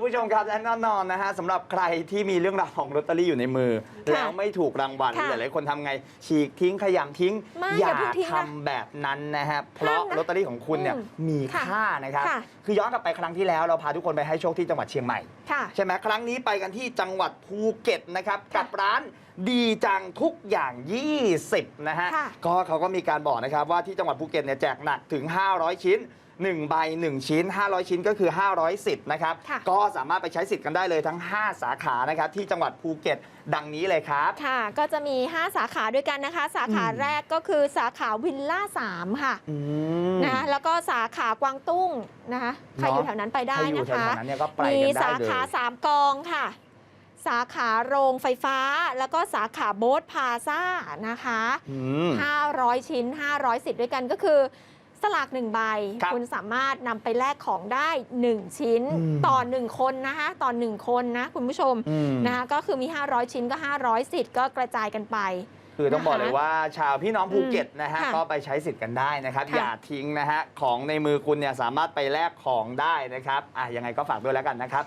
คุณผู้ชมครับและแน่นอนนะฮะสำหรับใครที่มีเรื่องราวของลอตเตอรี่อยู่ในมือ ค่ะแล้วไม่ถูกรางวัลค่ะหลายๆคนทำไงฉีกทิ้งขยำทิ้ง ไม่อย่าอย่าเพิ่งทิ้งนะทำแบบนั้นนะฮะเพราะห้ามนะลอตเตอรี่ของคุณเนี่ยอืมมีค่ะค่านะครับค่ะ คือย้อนกลับไปครั้งที่แล้วเราพาทุกคนไปให้โชคที่จังหวัดเชียงใหม่ ค่ะ ใช่ไหมครั้งนี้ไปกันที่จังหวัดภูเก็ตนะครับค่ะกับร้านดีจังทุกอย่าง 20 นะฮะ ค่ะก็เขาก็มีการบอกนะครับว่าที่จังหวัดภูเก็ตเนี่ยแจกหนักถึง 500 ชิ้น 1 ใบ 1 ชิ้น 500 ชิ้นก็คือ500สิทธิ์นะครับ ค่ะก็สามารถไปใช้สิทธิ์กันได้เลยทั้ง 5 สาขานะครับ ที่จังหวัดภูเก็ตดังนี้เลยครับ ค่ะ ก็จะมี 5 สาขาด้วยกันนะคะ สาขาอืม แรกก็คือสาขาวิลล่า3ค่ะอืม นะคะแล้วก็สาขากวางตุ้งนะคะใครเนาะอยู่แถวนั้นไปได้ใครอยู่นะแถคะวๆนั้นเนี่ยก็ไปมีกันได้สาเลย ขาสามกองค่ะ สาขาโรงไฟฟ้า แล้วก็สาขาโบ๊ทพาซ่านะคะ อืม 500 ชิ้น 500สิทธิ์ด้วยกันก็คือ สลากหนึ่งใบครับณสามารถนำไปแลกของได้ 1 ชิ้นอืมต่อ 1 คนนะคะต่อ 1 คนนะคุณผู้ชมอืม นะคะก็คือมี 500 ชิ้นก็ 500 สิทธิ์ก็กระจายกันไป คือต้องบอกนะคะเลยว่าชาวพี่น้องภูเก็ตนะฮะค่ะก็ไปใช้สิทธิ์กันได้นะครับ ค่ะอย่าทิ้งนะฮะ ของในมือคุณเนี่ยสามารถไปแลกของได้นะครับอะยังไงก็ฝากด้วยแล้วกันนะครับ